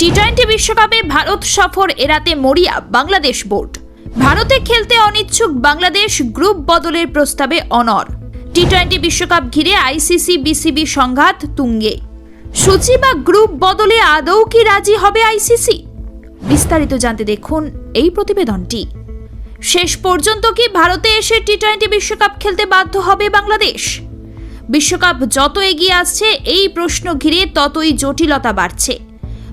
T twenty বিশ্বকাপে ভারত সফর এড়াতে মরিয়া বাংলাদেশ বোর্ড। ভারতে খেলতে অনিচ্ছুক বাংলাদেশ গ্রুপ বদলের প্রস্তাবে অনর। টি টোয়েন্টি বিশ্বকাপ ঘিরে আইসিসি বিসিবি সংঘাত তুঙ্গে। সূচি বা গ্রুপ বদলে আদৌ কি রাজি হবে আইসিসি বিস্তারিত জানতে দেখুন এই প্রতিবেদনটি। শেষ পর্যন্ত কি ভারতে এসে টি টোয়েন্টি বিশ্বকাপ খেলতে বাধ্য হবে বাংলাদেশ? বিশ্বকাপ যত এগিয়ে আসছে, এই প্রশ্ন ঘিরে ততই জটিলতা বাড়ছে।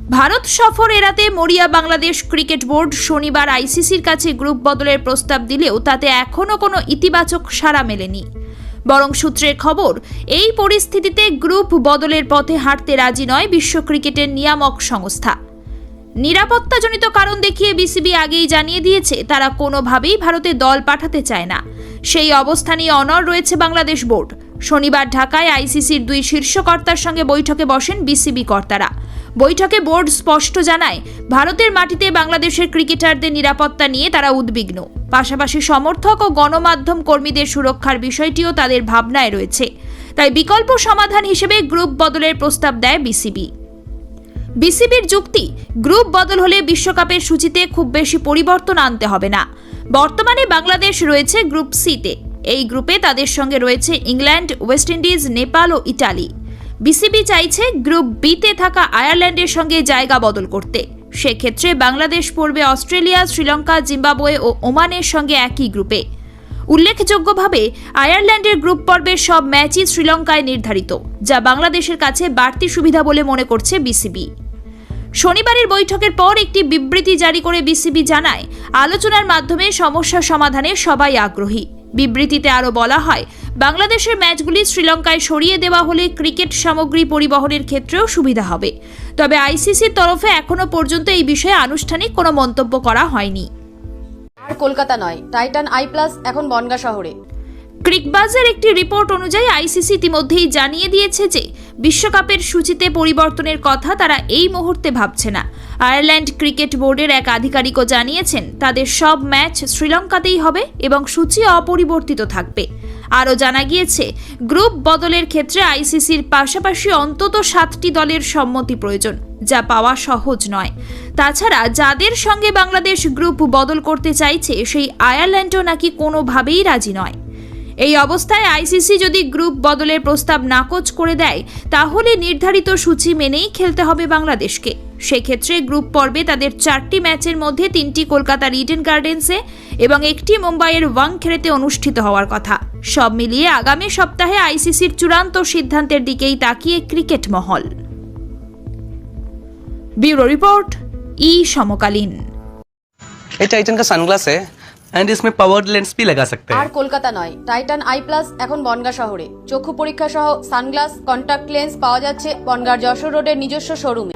ভারত সফর এড়াতে মরিয়া বাংলাদেশ ক্রিকেট বোর্ড শনিবার আইসিসির কাছে গ্রুপ বদলের প্রস্তাব দিলেও তাতে এখনও কোনো ইতিবাচক সাড়া মেলেনি। বরং সূত্রের খবর, এই পরিস্থিতিতে গ্রুপ বদলের পথে হাঁটতে রাজি নয় বিশ্ব ক্রিকেটের নিয়ামক সংস্থা। নিরাপত্তাজনিত কারণ দেখিয়ে বিসিবি আগেই জানিয়ে দিয়েছে, তারা কোনোভাবেই ভারতে দল পাঠাতে চায় না। সেই অবস্থানই অনর রয়েছে বাংলাদেশ বোর্ড। শনিবার ঢাকায় আইসিসির দুই শীর্ষকর্তার সঙ্গে বৈঠকে বসেন বিসিবি কর্তারা। বৈঠকে বোর্ড স্পষ্ট জানায়, ভারতের মাটিতে বাংলাদেশের ক্রিকেটারদের নিরাপত্তা নিয়ে তারা উদ্বিগ্ন। পাশাপাশি সমর্থক ও গণমাধ্যম কর্মীদের সুরক্ষার বিষয়টিও তাদের ভাবনায় রয়েছে। তাই বিকল্প সমাধান হিসেবে গ্রুপ বদলের প্রস্তাব দেয় বিসিবি। বিসিবির যুক্তি, গ্রুপ বদল হলে বিশ্বকাপের সূচিতে খুব বেশি পরিবর্তন আনতে হবে না। বর্তমানে বাংলাদেশ রয়েছে গ্রুপ সিতে। এই গ্রুপে তাদের সঙ্গে রয়েছে ইংল্যান্ড, ওয়েস্ট ইন্ডিজ, নেপাল ও ইটালি। বিসিবি চাইছে গ্রুপ বিতে থাকা আয়ারল্যান্ডের সঙ্গে জায়গা বদল করতে। সেক্ষেত্রে বাংলাদেশ পড়বে অস্ট্রেলিয়া, শ্রীলঙ্কা, জিম্বাবুয়ে ও ওমানের সঙ্গে একই গ্রুপে। উল্লেখযোগ্যভাবে, আয়ারল্যান্ডের গ্রুপ পর্বের সব ম্যাচই শ্রীলঙ্কায় নির্ধারিত, যা বাংলাদেশের কাছে বাড়তি সুবিধা বলে মনে করছে বিসিবি। শনিবারের বৈঠকের পর একটি বিবৃতি জারি করে বিসিবি জানায়, আলোচনার মাধ্যমে সমস্যা সমাধানে সবাই আগ্রহী। বিবৃতিতে আরও বলা হয় বাংলাদেশের ম্যাচগুলি শ্রীলঙ্কায় সরিয়ে দেওয়া হলে ক্রিকেট সামগ্রী পরিবহনের ক্ষেত্রেও সুবিধা হবে। তবে আইসিসির তরফে এখনও পর্যন্ত এই বিষয়ে আনুষ্ঠানিক কোনো মন্তব্য করা হয়নি। আর কলকাতা নয় টাইটান আই প্লাস এখন বনগা শহরে। ক্রিকবাজের একটি রিপোর্ট অনুযায়ী আইসিসি ইতিমধ্যেই জানিয়ে দিয়েছে যে বিশ্বকাপের সূচিতে পরিবর্তনের কথা তারা এই মুহূর্তে ভাবছে না। আয়ারল্যান্ড ক্রিকেট বোর্ডের এক আধিকারিকও জানিয়েছেন তাদের সব ম্যাচ শ্রীলঙ্কাতেই হবে এবং সূচি অপরিবর্তিত থাকবে। আরও জানা গিয়েছে, গ্রুপ বদলের ক্ষেত্রে আইসিসির পাশাপাশি অন্তত সাতটি দলের সম্মতি প্রয়োজন, যা পাওয়া সহজ নয়। তাছাড়া যাদের সঙ্গে বাংলাদেশ গ্রুপ বদল করতে চাইছে, সেই আয়ারল্যান্ডও নাকি কোনোভাবেই রাজি নয়। এই অবস্থায় আইসিসি যদি গ্রুপ বদলের প্রস্তাব নাকচ করে দেয়, তাহলে নির্ধারিত সূচি মেনেই খেলতে হবে বাংলাদেশকে। সেক্ষেত্রে গ্রুপ পর্বে তাদের চারটি ম্যাচের মধ্যে তিনটি কলকাতার ইডেন গার্ডেন্সে এবং একটি মুম্বাইয়ের ওয়াংখেড়েতে অনুষ্ঠিত হওয়ার কথা। সব মিলিয়ে আগামী সপ্তাহে আইসিসির চূড়ান্ত সিদ্ধান্তের দিকেই তাকিয়ে ক্রিকেট মহল ব্যুরো রিপোর্ট ই সমকালীন ये टाइटन का सनग्लास है एंड इसमें पावर लेंस भी लगा सकते আর हैं কলকাতা নয় টাইটান আই প্লাস এখন বনগা শহরে চক্ষু পরীক্ষা সহ সানগ্লাস কন্টাক্ট লেন্স পাওয়া যাচ্ছে বনগার যশোর রোডের নিজস্ব শোরুমে